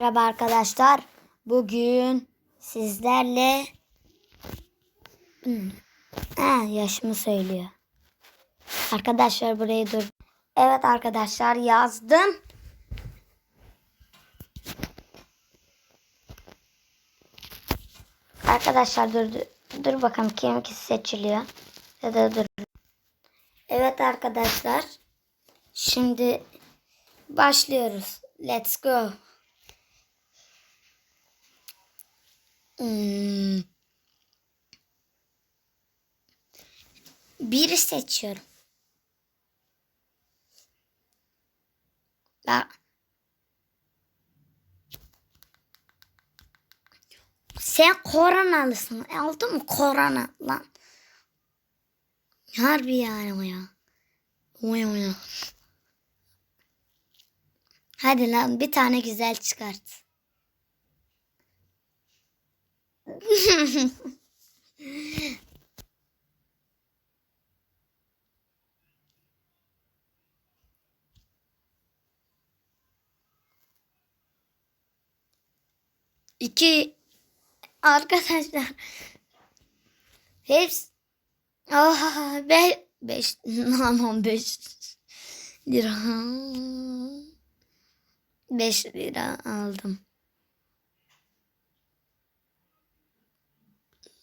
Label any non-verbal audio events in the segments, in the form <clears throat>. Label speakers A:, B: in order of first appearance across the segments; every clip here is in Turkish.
A: Merhaba arkadaşlar. Bugün sizlerle <clears throat> ha, yaşımı söylüyor. Arkadaşlar burayı dur. Evet arkadaşlar yazdım. Arkadaşlar dur dur, dur bakalım kim seçiliyor. Ya da dur. Evet arkadaşlar. Şimdi başlıyoruz. Let's go. Hmm. Biri seçiyorum. Ya. Sen koronalısın. Aldın mı korona lan? Harbi yani o ya. O ya o ya. Hadi lan bir tane güzel çıkart. <laughs> İki. Arkadaşlar. Hepsi. Ah be, beş aman beş lira. Beş lira aldım.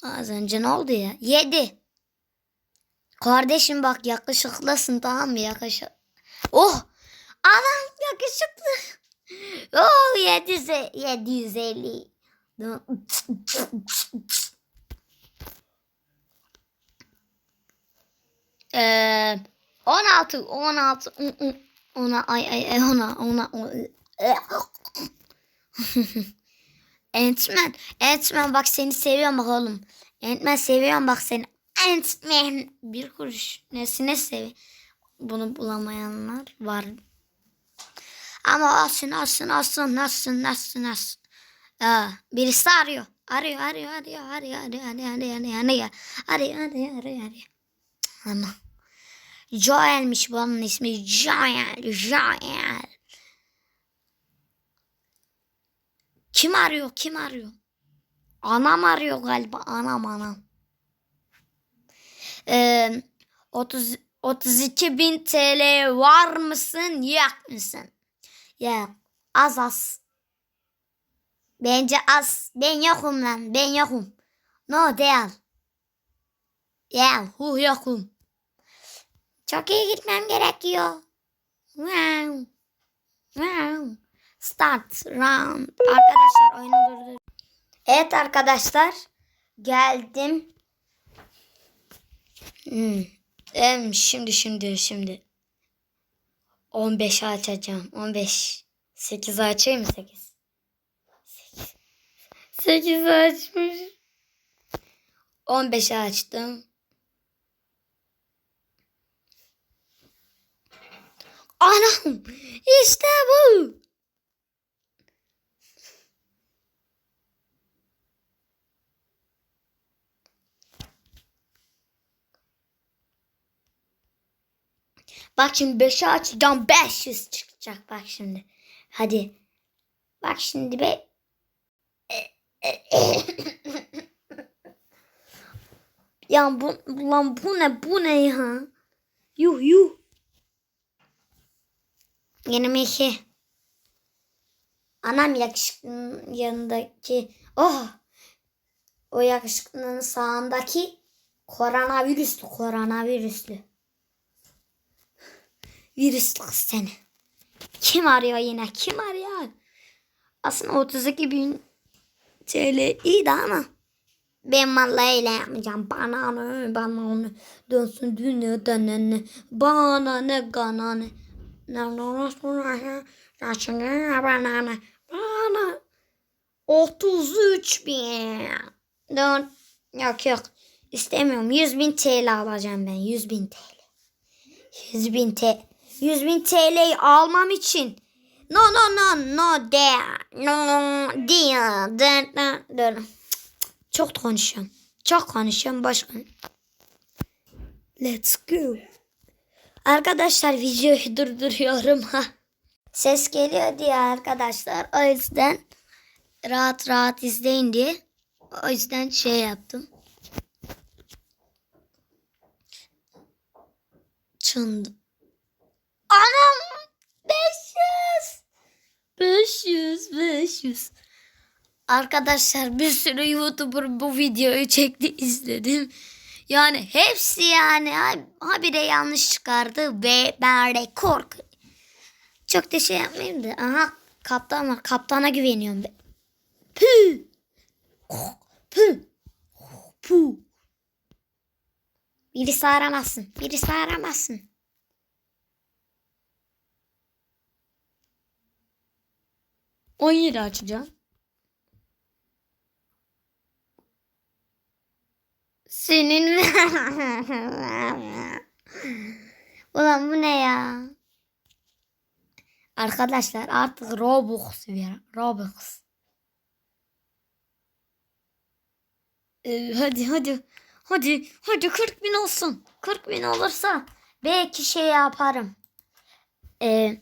A: Az önce ne oldu ya? Yedi. Kardeşim bak yakışıklısın tamam mı? Yakışık. Oh! Adam yakışıklı. <laughs> Oh 700, 750. Ee, 16 16 ona ay ay ay ona ona Ant-Man. Ant-Man bak seni seviyorum bak oğlum. Ant-Man seviyorum bak seni. Ant-Man. Bir kuruş. Nesine sevi bunu bulamayanlar var. Ama olsun olsun olsun olsun olsun olsun. Aa, birisi arıyor. Arıyor arıyor arıyor arıyor arıyor arıyor arıyor arıyor arıyor arıyor. Arıyor arıyor arıyor ama Joel'miş bu onun ismi. Joel Joel Kim arıyor? Kim arıyor? Anam arıyor galiba. Anam anam. Ee, 30, 32 bin TL var mısın? Yok musun? Ya az az. Bence az. Ben yokum lan. Ben yokum. No değil. Ya hu yokum. Çok iyi gitmem gerekiyor. Wow. Wow. Start round. Arkadaşlar oyunu durdur. Evet arkadaşlar. Geldim. Hmm. Em, şimdi şimdi şimdi. 15 açacağım. 15. 8 açayım mı 8? 8. 8 açmış. 15 açtım. Anam işte bu. Bak şimdi 5'i açacağım 500 çıkacak bak şimdi. Hadi. Bak şimdi be. ya bu lan bu ne bu ne ya? Yuh yuh. 22. Anam yakışıklının yanındaki oh o yakışıklının sağındaki koronavirüslü koronavirüslü. Virüslü kız seni. Kim arıyor yine? Kim arıyor? Aslında 32 bin TL iyiydi ama ben vallahi öyle yapmayacağım. Bana ne, bana onu dönsün dünyadan ne, bana ne, bana ne. Ne bana ne, bana 33 bin. Dön. Yok yok. İstemiyorum. 100 bin TL alacağım ben. 100 bin TL. 100 bin TL. 100 bin TL'yi almam için no no no no there no there. Çok konuşuyorum. Çok konuşuyorum. Başka. Let's go. Arkadaşlar videoyu <laughs> durduruyorum ha. ses geliyor diye arkadaşlar. O yüzden rahat rahat izleyin diye. O yüzden şey yaptım. Çındı. Anam 500 500 500 Arkadaşlar bir sürü YouTuber bu videoyu çekti izledim. Yani hepsi yani ha, habire yanlış çıkardı ve ben rekor. Çok da şey yapmayayım da. Aha kaptan var. Kaptana güveniyorum. Pü. Pü. Pu. Birisi aramazsın. Birisi aramazsın. On yedi açacağım. Senin Ulan bu ne ya? Arkadaşlar artık Robux ver. Robux. Ee, hadi hadi. Hadi hadi 40 bin olsun. 40 bin olursa belki şey yaparım. Ee,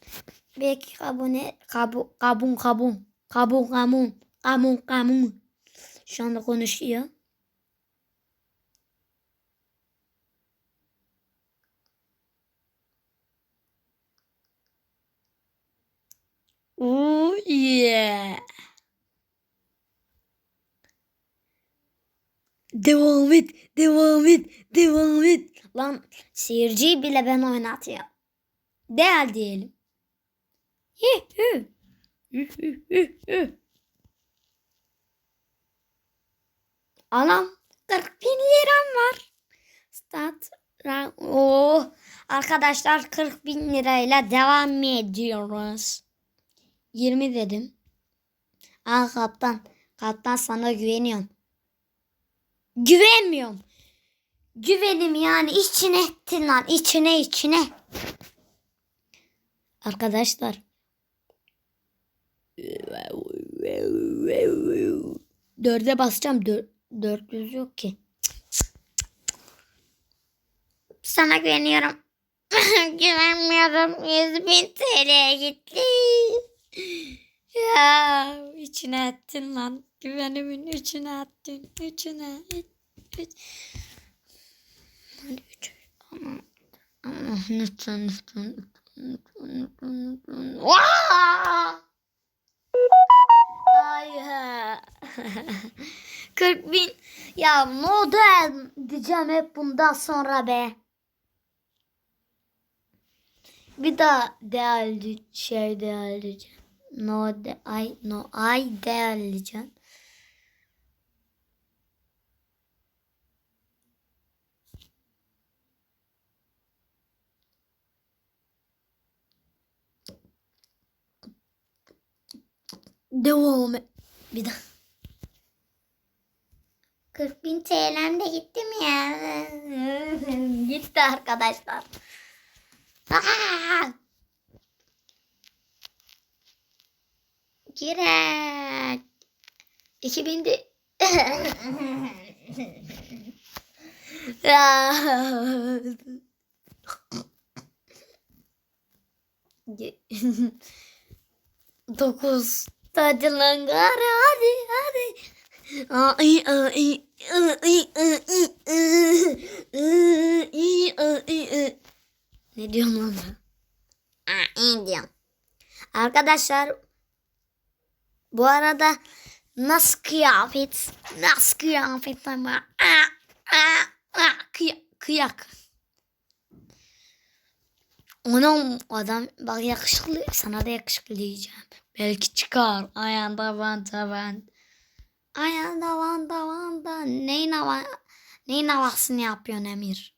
A: belki abone kabu, kabun kabun. Kabun kabun. Kabun kabun. Şu anda konuşuyor. Oh yeah. Devam et, devam et, devam et. Lan seyirciyi bile ben oynatıyorum. Değil diyelim. Hü. Anam 40 bin liram var. Start. ra- Oh. Arkadaşlar 40 bin lirayla devam ediyoruz. 20 dedim. Aa kaptan. Kaptan sana güveniyorum. Güvenmiyorum. Güvenim yani içine ettin lan. içine içine. Arkadaşlar. Dörde basacağım. Dör, 400 yok ki. Sana güveniyorum. <laughs> Güvenmiyorum. 100 bin TL gitti. Ya içine ettin lan. Güvenimin içine ettin. İçine. et- et. Hadi üç. Ama, ama lütfen lütfen. lütfen, lütfen, lütfen. Hayır. <laughs> 40 bin. Ya model diyeceğim hep bundan sonra be. Bir daha değerli şey değerleyeceğim. No de ay no ay değerleyeceğim. Devam et. Bir daha. 40 bin TL'm de gitti mi ya? <laughs> gitti arkadaşlar. Aa! Girer. 2000 de... <laughs> Dokuz. Hadi lan gari hadi hadi. Ay ay ay ay ay Ne diyorum lan ben? Diyorum. Arkadaşlar bu arada nasıl kıyafet? Nasıl kıyafet ama? Aa, aa, aa, kıya, kıyak. Anam adam bak yakışıklı sana da yakışıklı diyeceğim. Belki çıkar ayağında vanta van. Ayağında vanta vanta. Neyin hava neyin havasını yapıyorsun Emir?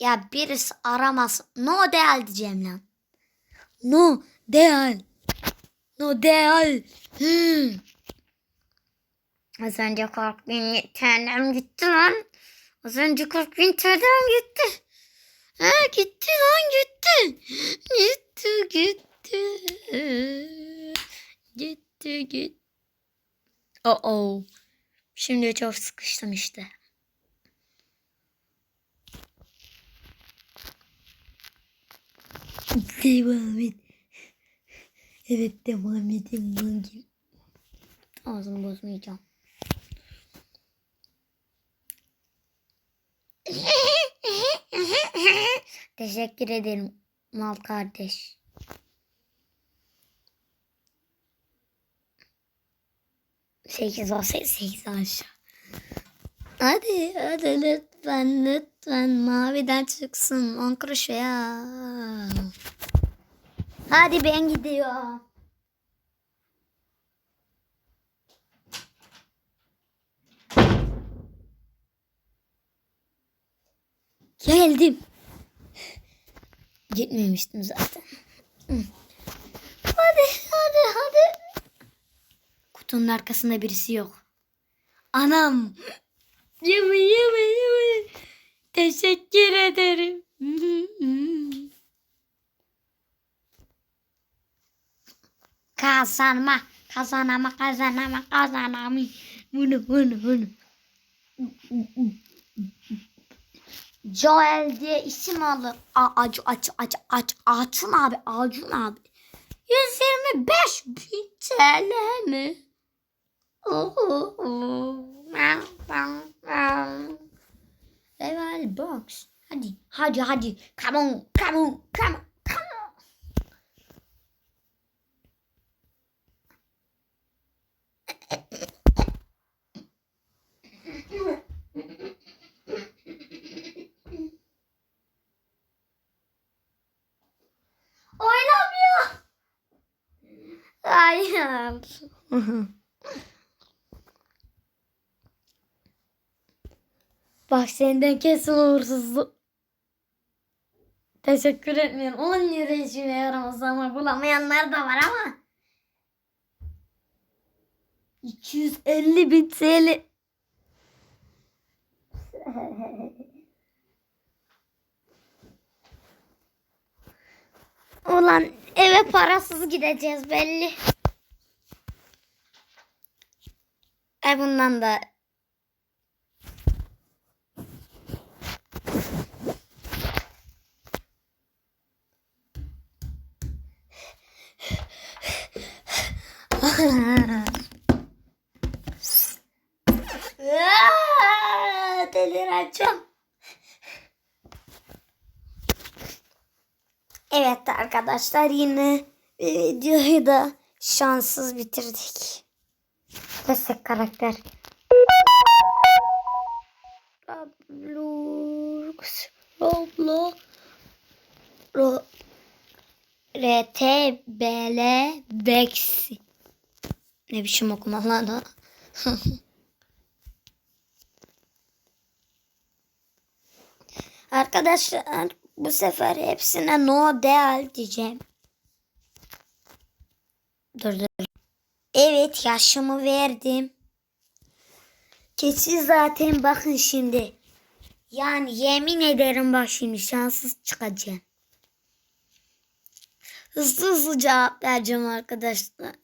A: Ya birisi aramaz. No değil diyeceğim lan. No değil. No değil. Hmm. Az önce 40 bin TL'm gitti lan. Az önce 40 bin gitti. Ha gitti lan gitti. Gitti gitti. Gitti gitti. Oh oh. Şimdi çok sıkıştım işte. Devam et. Evet devam edin. Hangi? Ağzını bozmayacağım. <laughs> Teşekkür ederim mal kardeş. Sekiz olsaydı sekiz aşağı. Hadi hadi lütfen lütfen maviden çıksın. On kuruş ya. Hadi ben gidiyorum. Geldim. Gitmemiştim zaten. Hı. Hadi hadi hadi. Kutunun arkasında birisi yok. Anam. Yeme yeme yeme. Teşekkür ederim. Kazanma, kazanama, kazanama, kazanama. Bunu, bunu, bunu. Joel diye isim alır. A acı, acı, acı, acı. Acun abi, Acun abi. 125 bin TL mi? Level box. Hadi, hadi, hadi. Come on, come on, come on, come on. <laughs> Oh, Oynamıyor. <laughs> Hayır. <laughs> Bak senden kesin uğursuzluk. Teşekkür etmiyorum. 10 lira işime yaramaz ama bulamayanlar da var ama. 250 bin TL. <laughs> Ulan eve parasız gideceğiz belli. E bundan da Aa, Delireceğim. Evet arkadaşlar yine videoyu da şanssız bitirdik. Destek karakter. Roblox. Roblo. Ro. RTBL Dex. Ne biçim okuma lan. <laughs> Arkadaşlar bu sefer hepsine no del diyeceğim. Dur dur. Evet yaşımı verdim. Kesin zaten bakın şimdi. Yani yemin ederim bak şimdi şanssız çıkacağım. Hızlı hızlı cevap vereceğim arkadaşlar.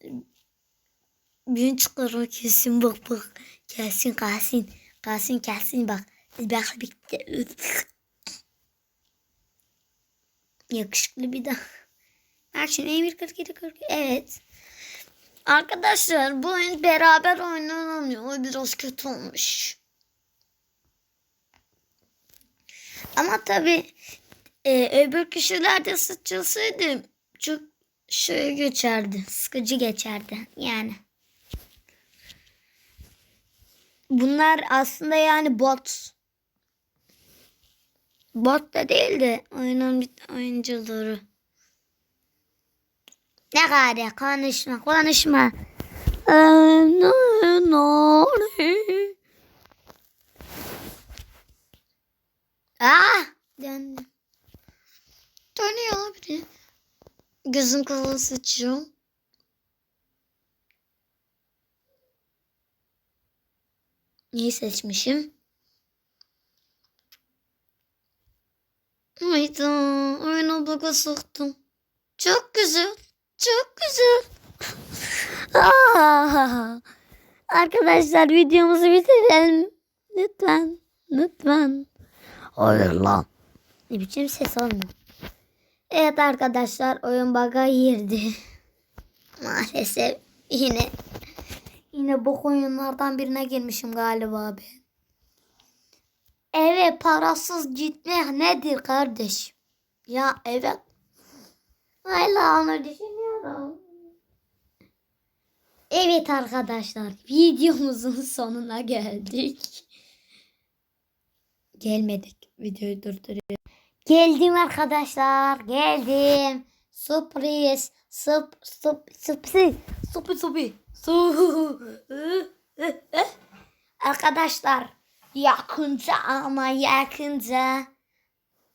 A: Gün çıkarım kesin bak bak. Gelsin kalsın. Kalsın gelsin bak. Bak bitti. Yakışıklı bir daha. Şimdi Emir 47 40. Evet. Arkadaşlar bu oyun beraber oynanamıyor. O biraz kötü olmuş. Ama tabi e, öbür kişiler de sıçrasaydı çok şey geçerdi. Sıkıcı geçerdi yani. Bunlar aslında yani bot. Bot da değil de oyunun oyuncuları. Ne kadar konuşma konuşma. Ee, Ah döndü. Dönüyor abi. Gözüm kafası sıçıyor. Neyi seçmişim? Hayda oyuna baka soktum. Çok güzel. Çok güzel. <laughs> Ah! Arkadaşlar videomuzu bitirelim. Lütfen. Lütfen.
B: Hayır lan.
A: Ne biçim ses olmuyor. Evet arkadaşlar oyun baga girdi. <laughs> Maalesef yine yine bu oyunlardan birine girmişim galiba ben. Eve parasız gitmek nedir kardeş? Ya evet. Hala onu düşünüyorum. Evet arkadaşlar videomuzun sonuna geldik. Gelmedik. Videoyu durduruyorum. Geldim arkadaşlar. Geldim. Sürpriz. Sup sup sürpriz. Supi supi. Su. <laughs> Arkadaşlar yakınca ama yakınca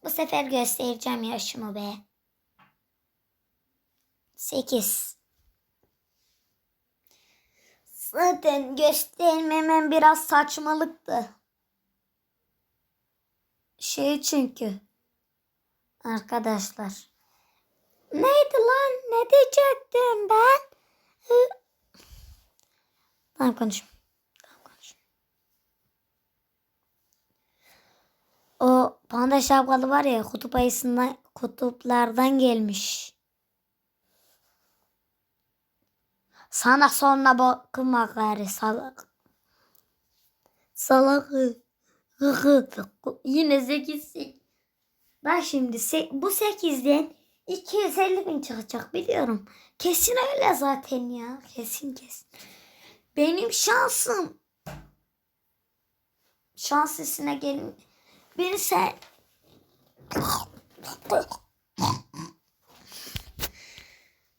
A: bu sefer göstereceğim yaşımı be. 8. Zaten göstermemem biraz saçmalıktı. Şey çünkü. Arkadaşlar. Neydi lan? Ne diyecektim ben? Tamam konuşayım. Tamam konuşayım. O panda şapkalı var ya kutup ayısından kutuplardan gelmiş. Sana sonra bakma gari salak. Salak. Yine 8 Bak şimdi se- bu 8'den 250 bin çıkacak biliyorum. Kesin öyle zaten ya. Kesin kesin. Benim şansım. Şans gelin. Beni sen.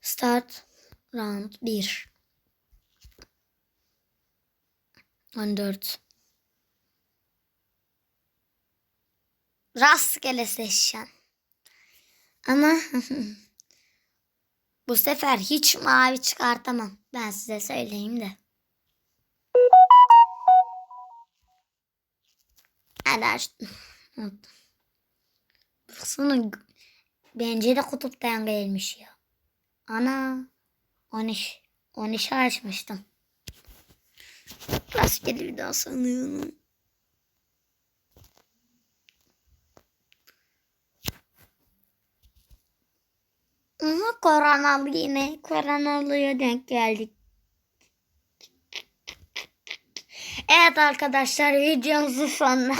A: Start round 1. 14. Rastgele seçeceğim. Ama <laughs> bu sefer hiç mavi çıkartamam. Ben size söyleyeyim de. Unuttum. Baksana bence de kutuptan gelmiş ya. Ana 13 13 açmıştım. Rastgele bir daha sanıyorum. Aha koronalı yine koronalıya denk geldik. Evet arkadaşlar videomuzun sonuna.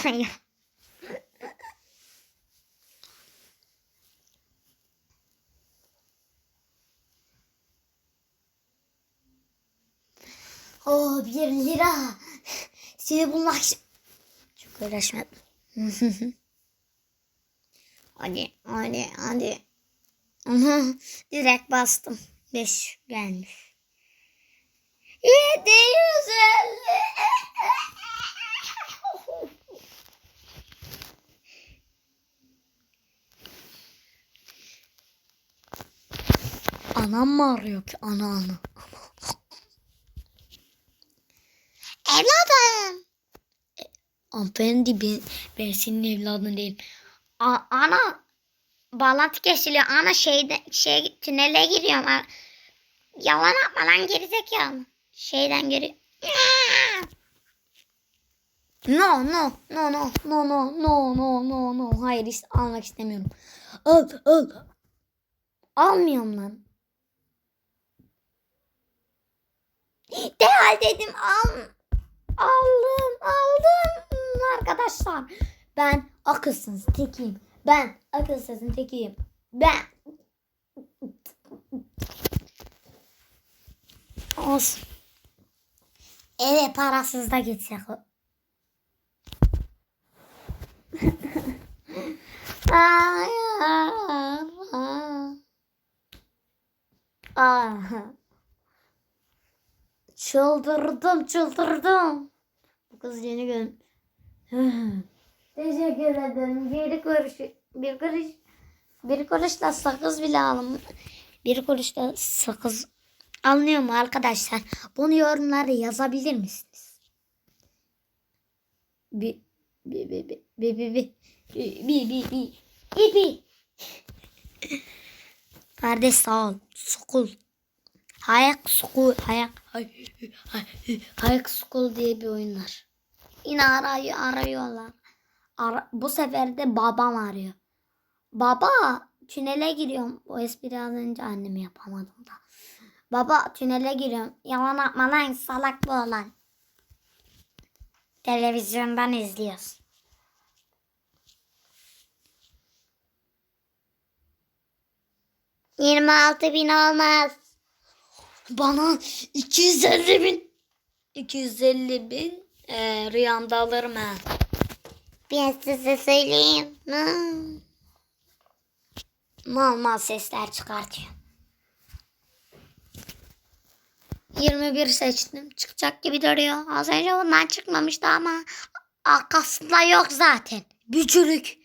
A: Oh bir lira. Seni bulmak. Çok uğraşmadım. <laughs> hadi hadi hadi. Aha, <laughs> direkt bastım. 5 gelmiş. 750. Anam mı arıyor ki? Ana ana. Evladım. E, Hanımefendi ben, ben senin evladın değilim. A- ana bağlantı kesiliyor. Ana şeyde şey tünele giriyorum. Yalan atma lan gerizekalı. Şeyden geri. No no no no no no no no no no hayır ist almak istemiyorum. Al al. Almıyorum lan. Değer dedim al. Aldım aldım arkadaşlar. Ben akılsız tekiyim. Ben akılsızın tekiyim. Ben. Olsun. Eve parasız da gitsek. Çıldırdım çıldırdım. Bu kız yeni gün. <sighs> Teşekkür ederim. Bir kuruş, bir kuruş, bir kuruşla sakız bile alın. Bir kuruşla sakız anlıyor mu arkadaşlar? Bunu yorumlara yazabilir misiniz? Bir, bir, bir, bir, Bi bi bi. Bi bi bi. Bi bi. Kardeş sağ ol. Sokul. Hayak sokul. Hayak. Hayak sokul diye bir oyunlar. Yine arıyor, arıyorlar. Ara, bu sefer de babam arıyor. Baba tünele giriyorum. O espri az önce annem yapamadım da. Baba tünele giriyorum. Yalan atma lan salak bu olan. Televizyondan izliyoruz. Yirmi altı bin olmaz. Bana 250 bin. 250 bin e, rüyamda alırım ha. Ben size söyleyeyim. Hmm. Mal mal sesler çıkartıyor. 21 seçtim. Çıkacak gibi duruyor. Az önce bundan çıkmamıştı ama arkasında yok zaten. Bücürük.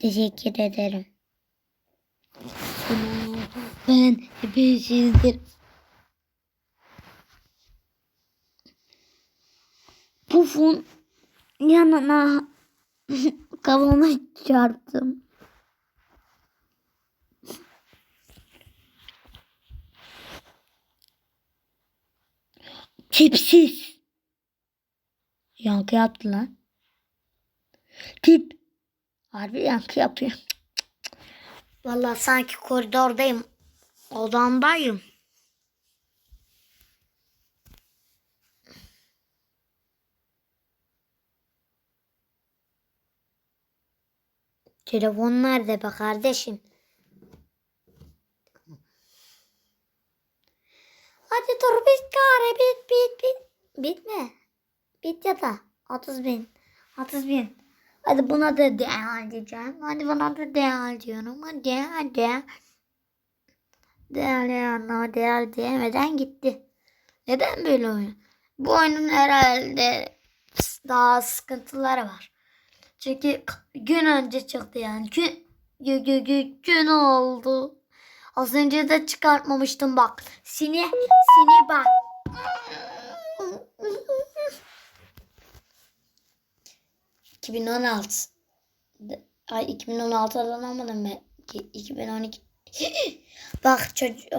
A: Teşekkür ederim. Ben hepinizdir. Pufun yanına <laughs> kafama çarptım. Tipsiz. Yankı yaptı lan. Tip. Harbi yankı yapıyor. Vallahi sanki koridordayım. Odamdayım. Telefon nerede be kardeşim? Hadi dur bit gari bit bit bit. Bitme. Bit ya da 30 bin. 30 bin. Hadi buna da değer diyeceğim. Hadi buna da değer diyorum. Hadi hadi. Değer yanına değer diyemeden gitti. Neden böyle oyun? Bu oyunun herhalde daha sıkıntıları var. Çünkü gün önce çıktı yani. Gün, gün, gün, gün oldu. Az önce de çıkartmamıştım bak. Seni, seni bak. ...2016... Ay 2016'dan almadım ben. Ki- 2012... <gasps> Bak çocuk...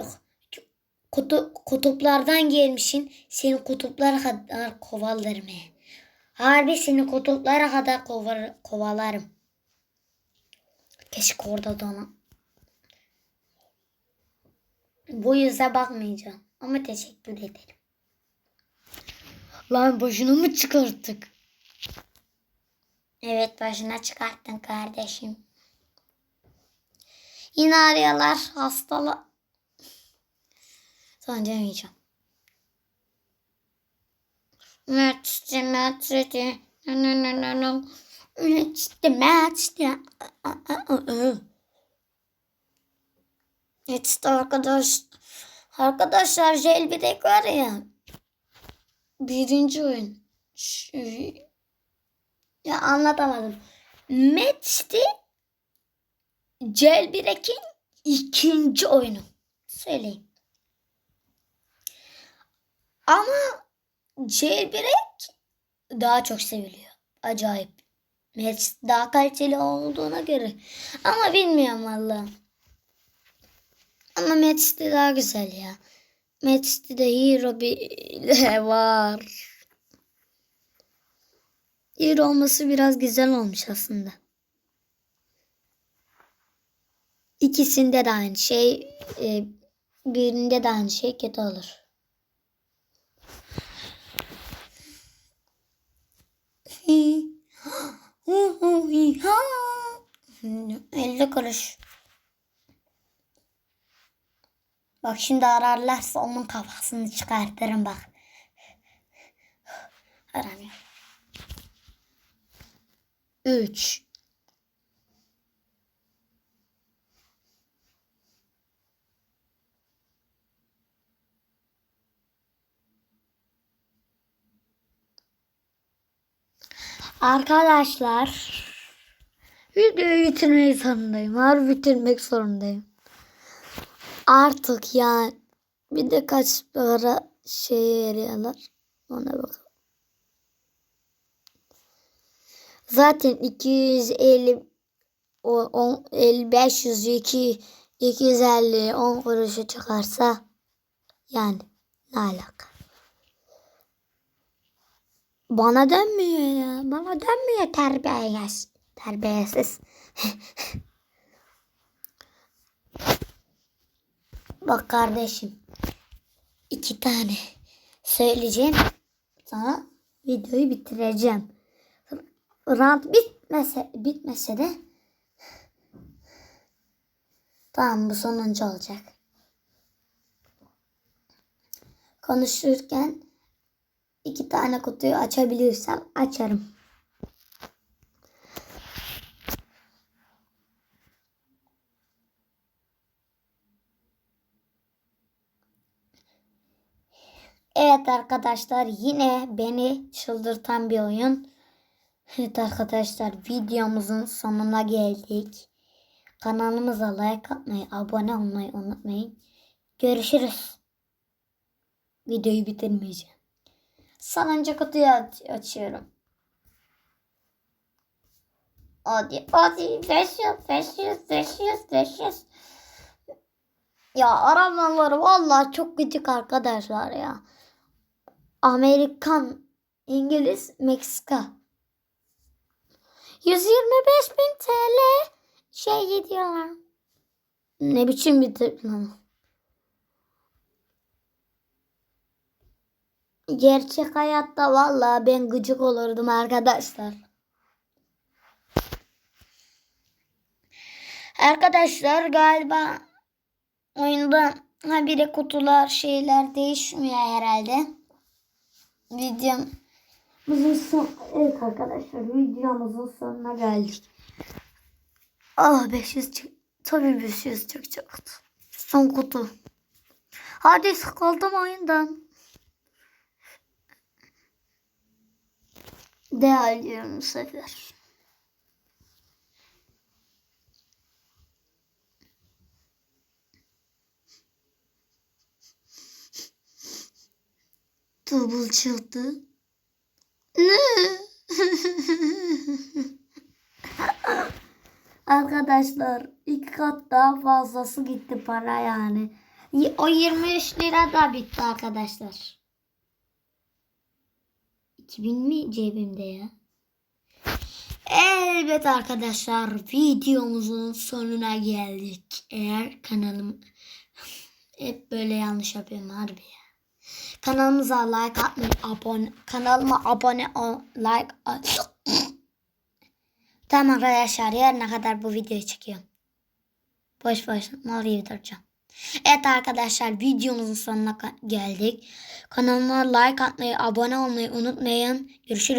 A: Kutu, kutuplardan gelmişsin. Seni kutuplara kadar kovalarım. Harbi seni kutuplara kadar kovar, kovalarım. Keşke orada dona. Bu yüze bakmayacağım. Ama teşekkür ederim. Lan boşuna mı çıkarttık? Evet başına çıkarttın kardeşim. Yine arıyorlar hastalar. Sonra demeyeceğim. Match'ti match'ti. No no no no no. Match'ti match'ti. İşte arkadaş. Arkadaşlar Jelbirek var ya. Birinci oyun. Ya anlatamadım. Match'ti. Jelbirek'in ikinci oyunu. Söyleyeyim. Ama Jailbreak daha çok seviliyor. Acayip. Match daha kaliteli olduğuna göre. Ama bilmiyorum valla. Ama Match'te daha güzel ya. Match'te de Hero bile var. Hero olması biraz güzel olmuş aslında. İkisinde de aynı şey. e, birinde de aynı şey kötü olur. Hi. <gasps> Hu hu hi ha. 50 kuruş. Bak şimdi ararlarsa onun kafasını çıkartırım bak. Aramıyor. 3 Arkadaşlar videoyu bitirmek zorundayım. Harbi bitirmek zorundayım. Artık yani bir de kaç para şey veriyorlar. Ona bakalım. Zaten 250 o 10, 50, 500, 2, 250, 10 kuruşu çıkarsa yani ne alaka? Bana dönmüyor ya. Bana dönmüyor terbiyesiz. Terbiyesiz. <laughs> Bak kardeşim. iki tane söyleyeceğim. Sana videoyu bitireceğim. Rant bitmese, bitmese de tamam bu sonuncu olacak. Konuşurken iki tane kutuyu açabilirsem açarım. Evet arkadaşlar yine beni çıldırtan bir oyun. Evet arkadaşlar videomuzun sonuna geldik. Kanalımıza like atmayı, abone olmayı unutmayın. Görüşürüz. Videoyu bitirmeyeceğim. Sonuncu kutuyu aç- açıyorum. Hadi hadi 500 500 500 500 Ya aramaları vallahi çok gıcık arkadaşlar ya. Amerikan, İngiliz, Meksika. 125 bin TL şey gidiyorlar. Ne biçim bir tıklama. Gerçek hayatta vallahi ben gıcık olurdum arkadaşlar. Arkadaşlar galiba oyunda habire kutular şeyler değişmiyor herhalde. Videomuzun son evet arkadaşlar videomuzun sonuna geldik. Ah 500 çık tabii 500 çıkacaktı. Son kutu. Hadi sıkıldım oyundan. Değerliyorum bu sefer. Double. Ne? <laughs> Arkadaşlar iki kat daha fazlası gitti para yani. O 23 lira da bitti arkadaşlar. 2000 mi cebimde ya? Evet arkadaşlar videomuzun sonuna geldik. Eğer kanalım <laughs> hep böyle yanlış yapıyorum harbi ya. Kanalımıza like atmayı, abone, kanalıma abone ol, like at. tamam arkadaşlar yarına kadar bu videoyu çekiyorum. Boş boş orayı duracağım. Evet arkadaşlar videomuzun sonuna geldik. Kanalıma like atmayı, abone olmayı unutmayın. Görüşürüz.